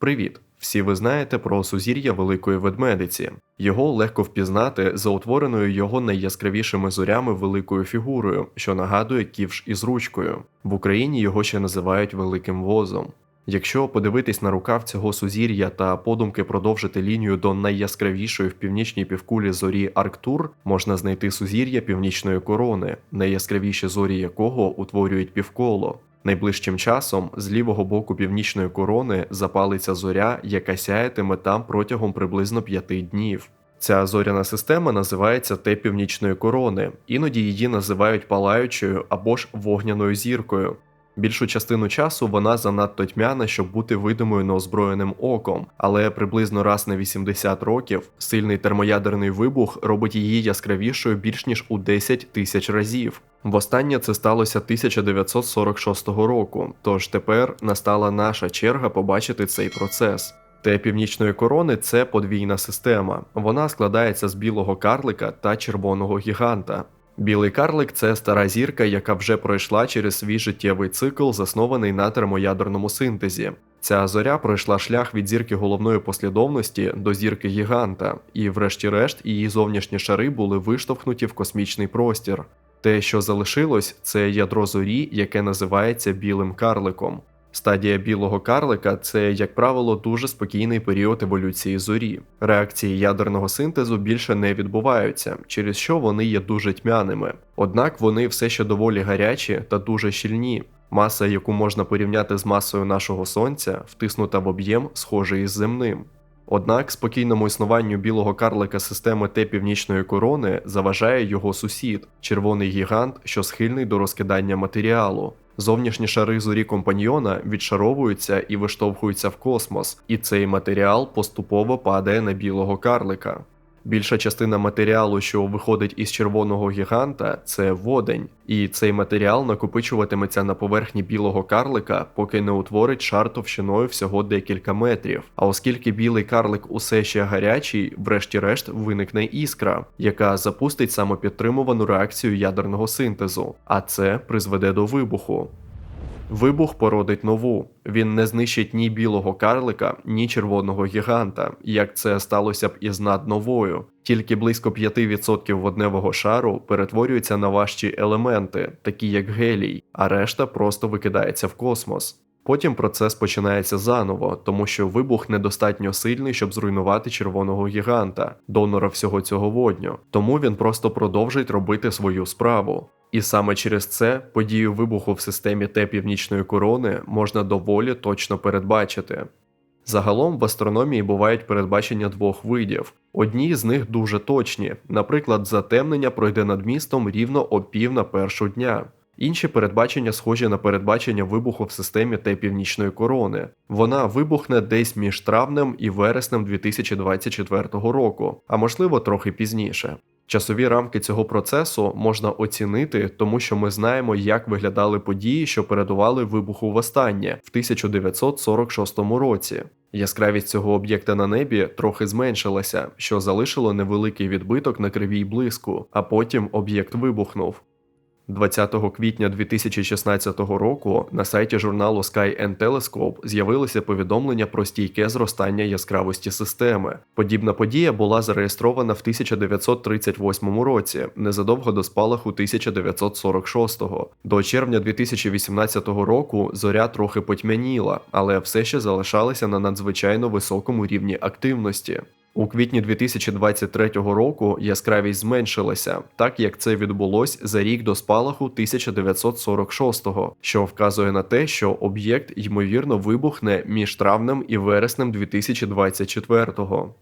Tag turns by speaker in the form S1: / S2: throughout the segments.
S1: Привіт! Всі ви знаєте про сузір'я Великої Ведмедиці. Його легко впізнати за утвореною його найяскравішими зорями великою фігурою, що нагадує ківш із ручкою. В Україні його ще називають Великим Возом. Якщо подивитись на рукав цього сузір'я та подумки продовжити лінію до найяскравішої в північній півкулі зорі Арктур, можна знайти сузір'я північної корони, найяскравіші зорі якого утворюють півколо. Найближчим часом з лівого боку північної корони запалиться зоря, яка сяятиме там протягом приблизно п'яти днів. Ця зоряна система називається те північної корони, іноді її називають палаючою або ж вогняною зіркою. Більшу частину часу вона занадто тьмяна, щоб бути видимою неозброєним оком, але приблизно раз на 80 років сильний термоядерний вибух робить її яскравішою більш ніж у 10 тисяч разів. Востаннє це сталося 1946 року, тож тепер настала наша черга побачити цей процес. Те північної корони це подвійна система. Вона складається з білого карлика та червоного гіганта. Білий карлик це стара зірка, яка вже пройшла через свій життєвий цикл, заснований на термоядерному синтезі. Ця зоря пройшла шлях від зірки головної послідовності до зірки гіганта, і, врешті-решт, її зовнішні шари були виштовхнуті в космічний простір. Те, що залишилось, це ядро зорі, яке називається білим карликом. Стадія білого карлика це, як правило, дуже спокійний період еволюції зорі. Реакції ядерного синтезу більше не відбуваються, через що вони є дуже тьмяними. Однак вони все ще доволі гарячі та дуже щільні. Маса, яку можна порівняти з масою нашого сонця, втиснута в об'єм, схожий із земним. Однак спокійному існуванню білого карлика системи Т північної корони заважає його сусід червоний гігант, що схильний до розкидання матеріалу. Зовнішні шари зорі компаньйона відшаровуються і виштовхуються в космос, і цей матеріал поступово падає на білого карлика. Більша частина матеріалу, що виходить із червоного гіганта, це водень, і цей матеріал накопичуватиметься на поверхні білого карлика, поки не утворить шар товщиною всього декілька метрів. А оскільки білий карлик усе ще гарячий, врешті-решт виникне іскра, яка запустить самопідтримувану реакцію ядерного синтезу, а це призведе до вибуху. Вибух породить нову. Він не знищить ні білого карлика, ні червоного гіганта, як це сталося б із над новою. Тільки близько 5% водневого шару перетворюється на важчі елементи, такі як гелій, а решта просто викидається в космос. Потім процес починається заново, тому що вибух недостатньо сильний, щоб зруйнувати червоного гіганта, донора всього цього водню, тому він просто продовжить робити свою справу. І саме через це подію вибуху в системі Т північної корони можна доволі точно передбачити. Загалом в астрономії бувають передбачення двох видів. Одні з них дуже точні, наприклад, затемнення пройде над містом рівно о пів на першу дня. Інші передбачення схожі на передбачення вибуху в системі Т північної корони. Вона вибухне десь між травнем і вереснем 2024 року, а можливо трохи пізніше. Часові рамки цього процесу можна оцінити, тому що ми знаємо, як виглядали події, що передували вибуху востаннє в 1946 році. Яскравість цього об'єкта на небі трохи зменшилася, що залишило невеликий відбиток на кривій блиску, а потім об'єкт вибухнув. 20 квітня 2016 року на сайті журналу Sky and Telescope з'явилося повідомлення про стійке зростання яскравості системи. Подібна подія була зареєстрована в 1938 році, незадовго до спалаху 1946-го. До червня 2018 року зоря трохи потьмяніла, але все ще залишалася на надзвичайно високому рівні активності. У квітні 2023 року яскравість зменшилася, так як це відбулось за рік до спалаху 1946-го, що вказує на те, що об'єкт ймовірно вибухне між травнем і вереснем 2024-го.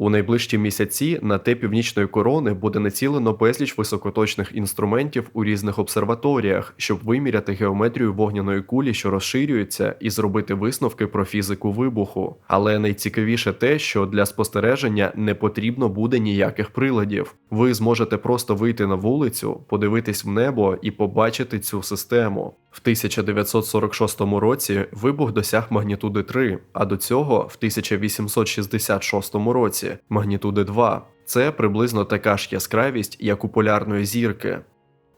S1: У найближчі місяці на те північної корони буде націлено безліч високоточних інструментів у різних обсерваторіях, щоб виміряти геометрію вогняної кулі, що розширюється, і зробити висновки про фізику вибуху. Але найцікавіше те, що для спостереження не потрібно буде ніяких приладів. Ви зможете просто вийти на вулицю, подивитись в небо і побачити цю систему. В 1946 році вибух досяг магнітуди 3, а до цього в 1866 році магнітуди 2. Це приблизно така ж яскравість, як у полярної зірки.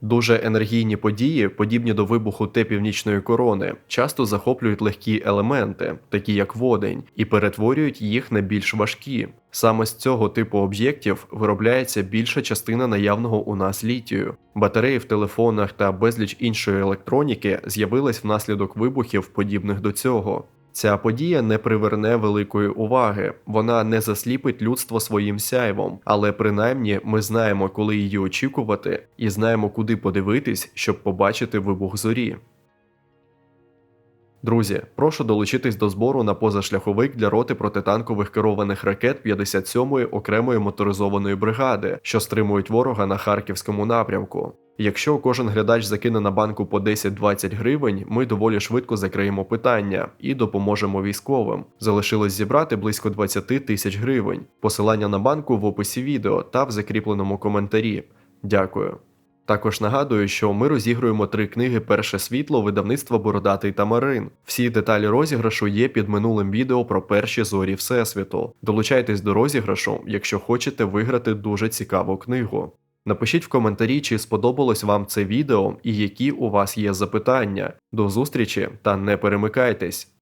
S1: Дуже енергійні події, подібні до вибуху Т північної корони, часто захоплюють легкі елементи, такі як водень, і перетворюють їх на більш важкі. Саме з цього типу об'єктів виробляється більша частина наявного у нас літію. Батареї в телефонах та безліч іншої електроніки з'явились внаслідок вибухів, подібних до цього. Ця подія не приверне великої уваги, вона не засліпить людство своїм сяйвом, але принаймні ми знаємо, коли її очікувати, і знаємо, куди подивитись, щоб побачити вибух зорі. Друзі, прошу долучитись до збору на позашляховик для роти протитанкових керованих ракет 57-ї окремої моторизованої бригади, що стримують ворога на харківському напрямку. Якщо кожен глядач закине на банку по 10-20 гривень, ми доволі швидко закриємо питання і допоможемо військовим. Залишилось зібрати близько 20 тисяч гривень. Посилання на банку в описі відео та в закріпленому коментарі. Дякую. Також нагадую, що ми розігруємо три книги Перше світло видавництва Бородатий Тамарин. Всі деталі розіграшу є під минулим відео про перші зорі Всесвіту. Долучайтесь до розіграшу, якщо хочете виграти дуже цікаву книгу. Напишіть в коментарі, чи сподобалось вам це відео і які у вас є запитання. До зустрічі та не перемикайтесь!